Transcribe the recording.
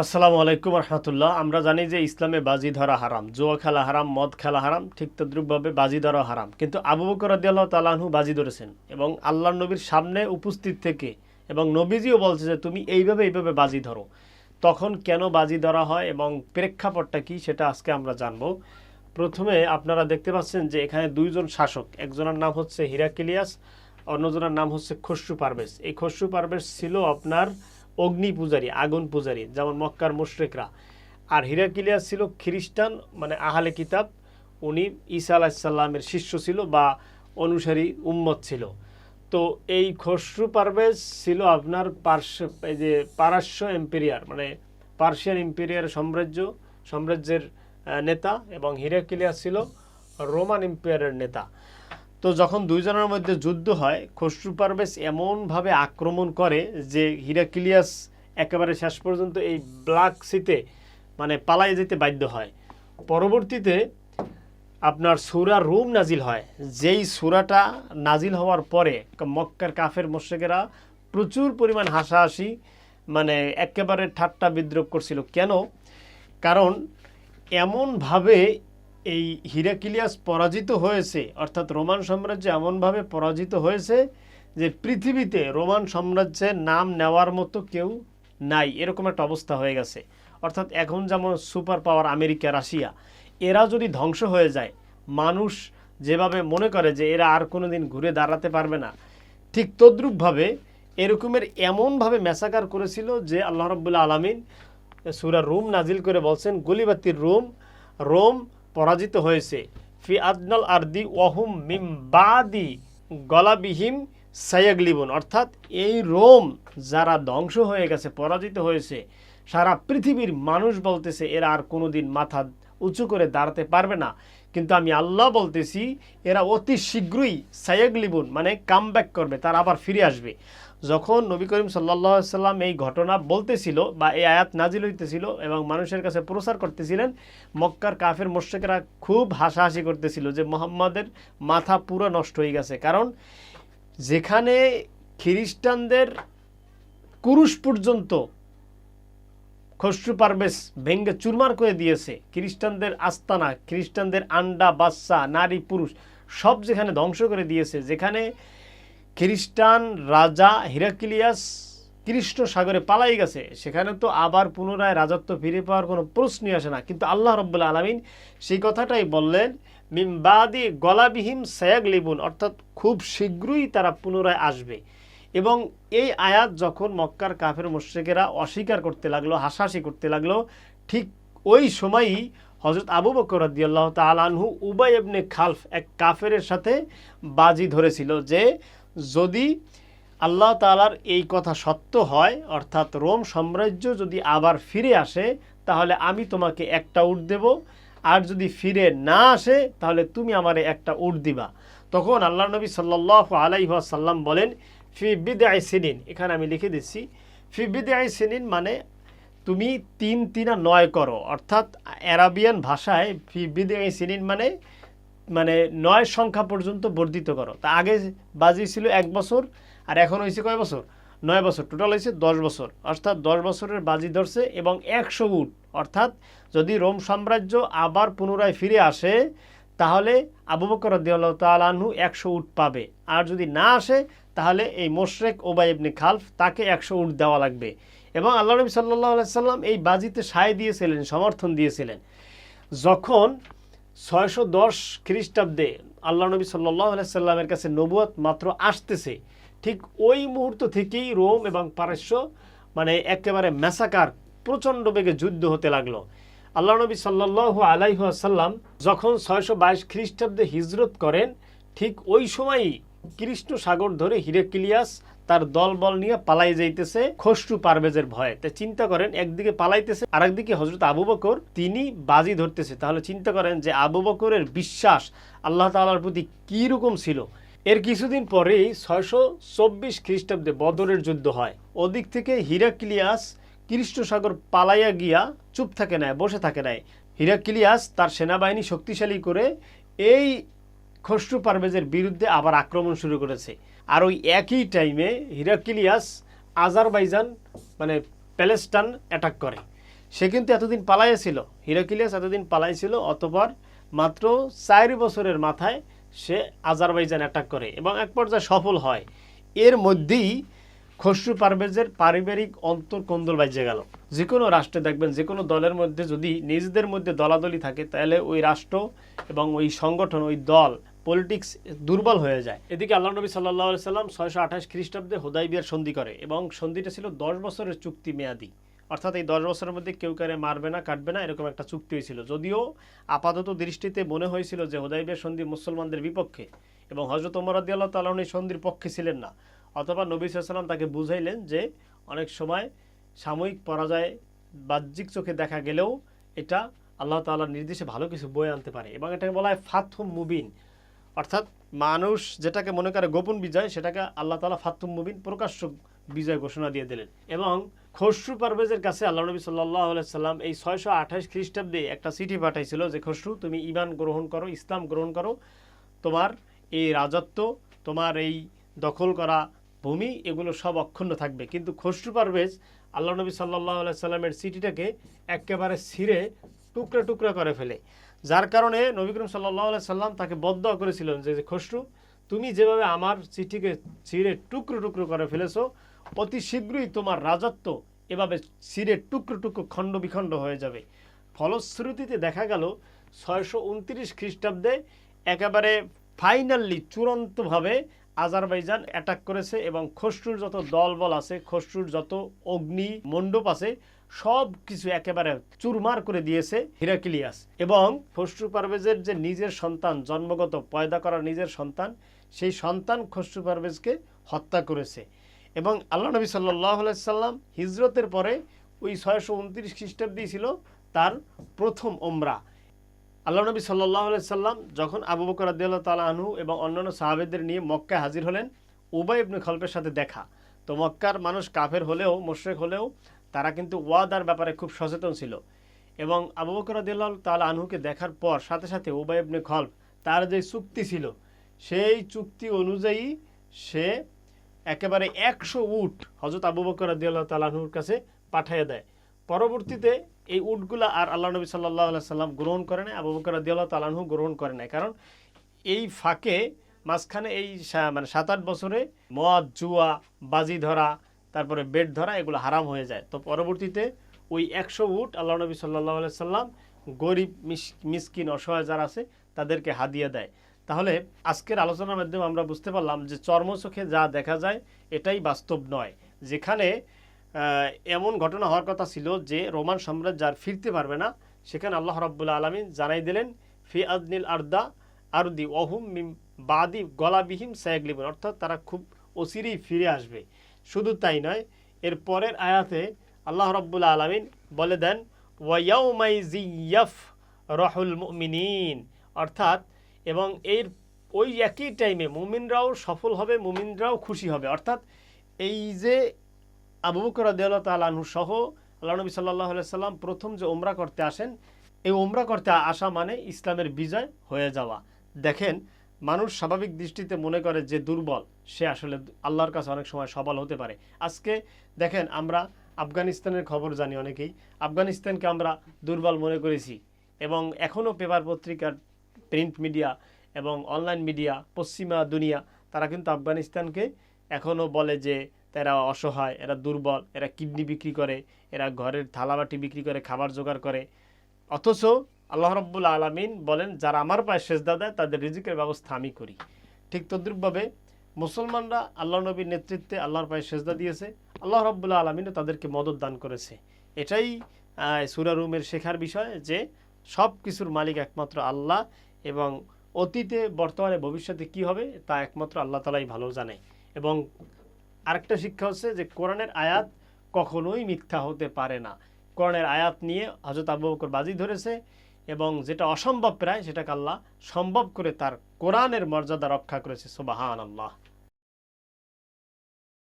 আসসালামু আলাইকুম রহমতুল্লাহ। আমরা জানি যে ইসলামে বাজি ধরা হারাম, জুয়া খেলা হারাম, মদ খেলা হারাম, ঠিক তদ্রুপভাবে বাজি ধরা হারাম। কিন্তু আবু বকর রাদিয়াল্লাহ তালাহু বাজি ধরেছেন এবং আল্লাহ নবীর সামনে উপস্থিত থেকে এবং নবীজিও বলছে যে, তুমি এইভাবে এইভাবে বাজি ধরো। তখন কেন বাজি ধরা হয় এবং প্রেক্ষাপটটা কি সেটা আজকে আমরা জানব। প্রথমে আপনারা দেখতে পাচ্ছেন যে এখানে দুইজন শাসক, একজনের নাম হচ্ছে হিরাকিলিয়াস, অন্যজনের নাম হচ্ছে খসরু পারভেজ। এই খসরু পারভেজ ছিল আপনার অগ্নি পূজারী, আগুন পূজারী, যেমন মক্কার মুশরিকরা। আর হিরাকিলিয়াস ছিল খ্রিস্টান মানে আহলে কিতাব। উনি ঈসা আলাহিসাল্লামের শিষ্য ছিল বা অনুসারী উম্মত ছিল। তো এই খসরু পারভেজ ছিল আপনার পার্শ্ব, এই যে পারস্য এম্পেরিয়ার মানে পার্সিয়ান এম্পেরিয়ার সাম্রাজ্য, সাম্রাজ্যের নেতা এবং হিরাকিলিয়াস ছিল রোমান এম্পায়ারের নেতা। তো যখন দুইজনের মধ্যে যুদ্ধ হয়, খসরু পারভেজ এমনভাবে আক্রমণ করে যে হিরাকিলিয়াস একেবারে শেষ পর্যন্ত এই ব্ল্যাক সিতে মানে পালাই যেতে বাধ্য হয়। পরবর্তীতে আপনার সুরা রুম নাজিল হয়। যেই সুরাটা নাজিল হওয়ার পরে মক্কার কাফের মোশেকেরা প্রচুর পরিমাণ হাসাহাসি মানে একেবারে ঠাট্টা বিদ্রোপ করছিল। কেন? কারণ এমনভাবে এই হিরাকিলিয়াস পরাজিত হয়েছে, অর্থাৎ রোমান সাম্রাজ্য এমনভাবে পরাজিত হয়েছে যে পৃথিবীতে রোমান সাম্রাজ্যের নাম নেওয়ার মতো কেউ নাই। এরকম একটা অবস্থা হয়ে গেছে। অর্থাৎ এখন যেমন সুপার পাওয়ার আমেরিকা, রাশিয়া, এরা যদি ধ্বংস হয়ে যায়, মানুষ যেভাবে মনে করে যে এরা আর কোনো দিন ঘুরে দাঁড়াতে পারবে না, ঠিক তদ্রূপভাবে এরকমের এমনভাবে মেসাকার করেছিল যে আল্লাহ রব্বুল্লা আলমিন সুরা রুম নাজিল করে বলছেন গলিবাতির রুম, রোম পরাজিত হয়েছে। ফি আদনাল আর্দি ওয়াহুম মিম বাদি গলাবিহিম সায়াগলিবন। অর্থাৎ এই রোম যারা ধ্বংস হয়ে গেছে, পরাজিত হয়েছে, সারা পৃথিবীর মানুষ বলতেছে, এরা আর কোনোদিন মাথা উঁচু করে দাঁড়াতে পারবে না। কিন্তু আমি আল্লাহ বলতেছি, এরা অতি শীঘ্রই সায়াগলিবুন মানে কাম করবে, তারা আবার ফিরে আসবে। যখন নবী করিম সাল্লাহ সাল্লাম এই ঘটনা বলতেছিল বা এই আয়াত নাজিল হইতেছিল এবং মানুষের কাছে প্রচার করতেছিলেন, মক্কার কাফের মোর্শেকেরা খুব হাসাহাসি করতেছিল যে মোহাম্মদের মাথা পুরো নষ্ট হয়ে গেছে। কারণ যেখানে খ্রিস্টানদের কুরুশ পর্যন্ত খসরু পারভেজ ভেঙ্গে চুরমার করে দিয়েছে। খ্রিস্টানদের আস্তানা, খ্রিস্টানদের আন্ডা বাচ্চা নারী, পুরুষ, সব যেখানে ধ্বংস করে দিয়েছে, যেখানে খ্রিস্টান রাজা হিরাকিলিয়াস কৃষ্ণ সাগরে পালাই গেছে, সেখানে তো আবার পুনরায় রাজত্ব ফিরে পাওয়ার কোনো প্রশ্নই আসে না। কিন্তু আল্লাহ রব্বুল্লা আলমিন সেই কথাটাই বললেন মিমবাদি গলাবিহীন সায়াগ লিবুন অর্থাৎ খুব শীঘ্রই তারা পুনরায় আসবে। এবং এই আয়াত যখন মক্কার কাফের মুশ্রিকেরা অস্বীকার করতে লাগল, হাসাহাসি করতে লাগল, ঠিক ওই সময়ই হজরত আবু বকর রদিয়াল্লাহ তালানহু উবাই এবনে খালফ এক কাফেরের সাথে বাজি ধরেছিল যে, যদি আল্লাহ তালার এই কথা সত্য হয়, অর্থাৎ রোম সাম্রাজ্য যদি আবার ফিরে আসে, তাহলে আমি তোমাকে একটা উট দেব। আর যদি ফিরে না আসে, তাহলে তুমি আমারে একটা উট দিবা। তখন আল্লাহ নবী সাল্লাহ আলাইসাল্লাম বলেন ফি বিদায় সিনিন, এখানে আমি লিখে দিচ্ছি, ফি বিদায় সিনিন মানে তুমি তিন তিনা নয় করো, অর্থাৎ অ্যারাবিয়ান ভাষায় ফি বিদায় সিনিন মানে মানে নয় সংখ্যা পর্যন্ত বর্ধিত করো। তা আগে বাজি ছিল এক বছর, আর এখন হয়েছে কয় বছর? নয় বছর টোটাল হয়েছে দশ বছর। অর্থাৎ দশ বছরের বাজি ধরছে এবং একশো উট, অর্থাৎ যদি রোম সাম্রাজ্য আবার পুনরায় ফিরে আসে, তাহলে আবু বকর রদিয়াল্লাহ তালাহু একশো উট পাবে। আর যদি না আসে তাহলে এই মোশরেক ওবাই ইবনে খালফ তাকে একশো উট দেওয়া লাগবে। এবং আল্লাহ নবী সাল্লাহ সাল্লাম এই বাজিতে সায় দিয়েছিলেন, সমর্থন দিয়েছিলেন। যখন ছয়শো দশ খ্রিস্টাব্দে আল্লাহ নবী সাল্লাহ সাল্লামের কাছে নবুয়াত মাত্র আসতেছে, ঠিক ওই মুহূর্ত থেকেই রোম এবং পারস্য মানে একেবারে ম্যাসাকার, প্রচণ্ড বেগে যুদ্ধ হতে লাগল। আল্লাহ নবী সাল্লাহ আলাইসাল্লাম যখন ছয়শো বাইশ খ্রিস্টাব্দে হিজরত করেন, ঠিক ওই সময়ই কৃষ্ণ সাগর ধরে হিরেকিলিয়াস তার দলবল নিয়ে পালাই যাইতেছে খসরু পারভেজের ভয়ে। তাই চিন্তা করেন, একদিকে পালাইতেছে আর একদিকে হজরত আবু বকর, তিনি বাজি ধরতেছে। তাহলে চিন্তা করেন যে আবু বকরের বিশ্বাস আল্লাহ তালার প্রতি কী রকম ছিল? এর কিছুদিন পরেই ছয়শো চব্বিশ খ্রিস্টাব্দে বদরের যুদ্ধ হয়। ওদিক থেকে হিরাকিলিয়াস কৃষ্ণ সাগর পালাইয়া গিয়া চুপ থাকে নাই, বসে থাকে নাই। হিরাকিলিয়াস তার সেনাবাহিনী শক্তিশালী করে এই খসরু পারভেজের বিরুদ্ধে আবার আক্রমণ শুরু করেছে। আর ওই একই টাইমে হিরাকিলিয়াস আজারবাইজান মানে প্যালেস্টান অ্যাটাক করে। সে কিন্তু এতদিন পালাইছিল হিরাকিলিয়াস এতদিন পালাইছিল অতপর মাত্র চার বছরের মাথায় সে আজারবাইজান অ্যাটাক করে এবং এক পর্যায়ে সফল হয়। এর মধ্যেই খসরু পারভেজের পারিবারিক অন্তর কোন্দল বাজে গেল। যে কোনো রাষ্ট্রে দেখবেন, যে কোনো দলের মধ্যে যদি নিজেদের মধ্যে দলাদলি থাকে, তাহলে ওই রাষ্ট্র এবং ওই সংগঠন, ওই দল পলিটিক্স দুর্বল হয়ে যায়। এদিকে আল্লাহ নবী সাল্লাহ সাল্লাম ছয়শো আঠাশ খ্রিস্টাব্দে হোদাইবিয়ার সন্ধি করে এবং সন্ধিটা ছিল দশ বছরের চুক্তি মেয়াদি। অর্থাৎ এই দশ বছরের মধ্যে কেউ কারে মারবে না, কাটবে না, এরকম একটা চুক্তি হয়েছিল। যদিও আপাতত দৃষ্টিতে মনে হয়েছিল যে হোদাইবিয়ার সন্ধি মুসলমানদের বিপক্ষে এবং হজরত ওমর রাদি আল্লাহ তালন এই সন্ধির পক্ষে ছিলেন না। অথবা নবী সাল্লাম তাকে বুঝাইলেন যে অনেক সময় সাময়িক পরাজয় বাহ্যিক চোখে দেখা গেলেও এটা আল্লাহ তাআলার নির্দেশে ভালো কিছু বয়ে আনতে পারে এবং এটাকে বলা হয় ফাথুম মুবিন। অর্থাৎ মানুষ যেটাকে মনে করে গোপন বিজয়, সেটাকে আল্লাহ তালা ফাতুম মুবিন প্রকাশ্য বিজয় ঘোষণা দিয়ে দিলেন। এবং খসরু পারভেজের কাছে আল্লাহ নবী সাল্লাহ সাল্লাম এই ছয়শো আঠাশ খ্রিস্টাব্দে একটা চিঠি পাঠাইছিল যে, খসরু, তুমি ইমান গ্রহণ করো, ইসলাম গ্রহণ করো, তোমার এই রাজত্ব, তোমার এই দখল করা ভূমি, এগুলো সব অক্ষুণ্ণ থাকবে। কিন্তু খসরু পারভেজ আল্লাহ নবী সাল্লাহ সাল্লামের চিঠিটাকে একেবারে ছিঁড়ে টুকরা টুকরা করে ফেলে। যার কারণে নবী করিম সাল্লাহ সাল্লাম তাকে বদ্ধ করেছিলেন যে যে খসরু, তুমি যেভাবে আমার চিঠিকে ছিঁড়ে টুকরো টুকরো করে ফেলেছো, অতি শীঘ্রই তোমার রাজত্ব এভাবে ছিঁড়ে টুকরো টুকরো খণ্ড বিখণ্ড হয়ে যাবে। ফলশ্রুতিতে দেখা গেল, ছয়শো উনত্রিশ খ্রিস্টাব্দে একেবারে ফাইনালি চূড়ান্তভাবে আজারবাইজান অ্যাটাক করেছে এবং খসরুর যত দলবল আছে, খসরুর যত অগ্নি মণ্ডপ আছে, সব কিছু একেবারে চুরমার করে দিয়েছে হিরাকিলিয়াস। এবং খসরু পারভেজের যে নিজের সন্তান, জন্মগত পয়দা করা নিজের সন্তান, সেই সন্তান খসরু পারভেজকে হত্যা করেছে। এবং আল্লাহ নবী সাল্লাহ সাল্লাম হিজরতের পরে ওই ছয়শো উনত্রিশ খ্রিস্টাব্দী ছিল তার প্রথম ওমরা আল্লাহ নবী সাল্লাহ সাল্লাম যখন আবু বকর আদিয়াল্লাহ তালা আনহু এবং অন্যান্য সাহাবেদের নিয়ে মক্কায় হাজির হলেন, উবাই ইবনে খলপের সাথে দেখা। তো মক্কার মানুষ কাফের হলেও, মোশরেক হলেও তারা কিন্তু ওয়াদার ব্যাপারে খুব সচেতন ছিল। এবং আবু বকর আদিয়াল্লাহ তালা আনহুকে দেখার পর সাথে সাথে উবাই ইবনে খলফ তার যে চুক্তি ছিল, সেই চুক্তি অনুযায়ী সে একেবারে একশো উট হজরত আবু বকর আদিয়াল্লাহ তালাহুর কাছে পাঠিয়ে দেয়। পরবর্তীতে এই উটগুলা আর আল্লাহ নবী সাল্লাহ সাল্লাম গ্রহণ করে নাই, আবু বকর আদিয়াল্লাহ তালাহু গ্রহণ করে নাই। কারণ এই ফাঁকে মাঝখানে এই মানে সাত আট বছরে মদ, জুয়া, বাজি ধরা, তারপরে বেড ধরা, এগুলো হারাম হয়ে যায়। তো পরবর্তীতে ওই একশো উট আল্লাহ নবী সাল্লাহ সাল্লাম গরিব, মিস- মিসকিন, অসহায় যারা আছে, তাদেরকে হাদিয়ে দেয়। তাহলে আজকের আলোচনার মাধ্যমে আমরা বুঝতে পারলাম যে চর্মচোখে যা দেখা যায়, এটাই বাস্তব নয়। যেখানে এমন ঘটনা হওয়ার কথা ছিল যে রোমান সাম্রাজ্য আর ফিরতে পারবে না। সেখানে আল্লাহ রাব্বুল্লাহ আলমিন জানাই দিলেন, ফি আদনিল আর্দা আরদি অহুম মিম বাদি গলাবিহীন সায়াগলিবন। অর্থাৎ তারা খুব অচিরেই ফিরে আসবে। শুধু তাই নয়, এর পরের আয়াতে আল্লাহ রাব্বুল আলমিন বলে দেন ওয়াইয়াউমাই জিয়াফ রহুল মুমিনিন। অর্থাৎ, এবং এর ওই একই টাইমে মুমিনরাও সফল হবে, মুমিনরাও খুশি হবে। অর্থাৎ, এই যে আবু বকর রাদিয়াল্লাহু তাআলা আনহু সহ আল্লাহ নবী আলাইহি সাল্লাম প্রথম যে ওমরা করতে আসেন, এই ওমরা করতে আসা মানে ইসলামের বিজয় হয়ে যাওয়া। দেখেন, মানুষ স্বাভাবিক দৃষ্টিতে মনে করে যে দুর্বল, সে আসলে আল্লাহর কাছে অনেক সময় সবল হতে পারে। আজকে দেখেন, আমরা আফগানিস্তানের খবর জানি অনেকেই। আফগানিস্তানকে আমরা দুর্বল মনে করেছি এবং এখনও পেপার পত্রিকার প্রিন্ট মিডিয়া এবং অনলাইন মিডিয়া, পশ্চিমা দুনিয়া, তারা কিন্তু আফগানিস্তানকে এখনও বলে যে তারা অসহায়, এরা দুর্বল, এরা কিডনি বিক্রি করে, এরা ঘরের থালাবাটি বিক্রি করে, খাবার জোগাড় করে। অথচ আল্লাহ রব্বুল আলমিন বলেন, যারা আমার পায়ে সেজদা দেয়, তাদের রিজিকের ব্যবস্থা আমি করি। ঠিক তদ্রুপভাবে মুসলমানরা আল্লাহ নবীর নেতৃত্বে আল্লাহর পায়ে সেজদা দিয়েছে, আল্লাহ রব্বুল্লাহ আলমিনও তাদেরকে মদত দান করেছে। এটাই সুরারুমের শেখার বিষয় যে সব কিছুর মালিক একমাত্র আল্লাহ এবং অতীতে, বর্তমানে, ভবিষ্যতে কি হবে, তা একমাত্র আল্লাহ তালাই ভালো জানে। এবং আরেকটা শিক্ষা হচ্ছে যে কোরআনের আয়াত কখনোই মিথ্যা হতে পারে না। কোরআনের আয়াত নিয়ে হজরত আবু বকর বাজি ধরেছে এবং যেটা অসম্ভব প্রায়, সেটাকে আল্লাহ সম্ভব করে তার কোরআনের মর্যাদা রক্ষা করেছে সোবাহান আল্লাহ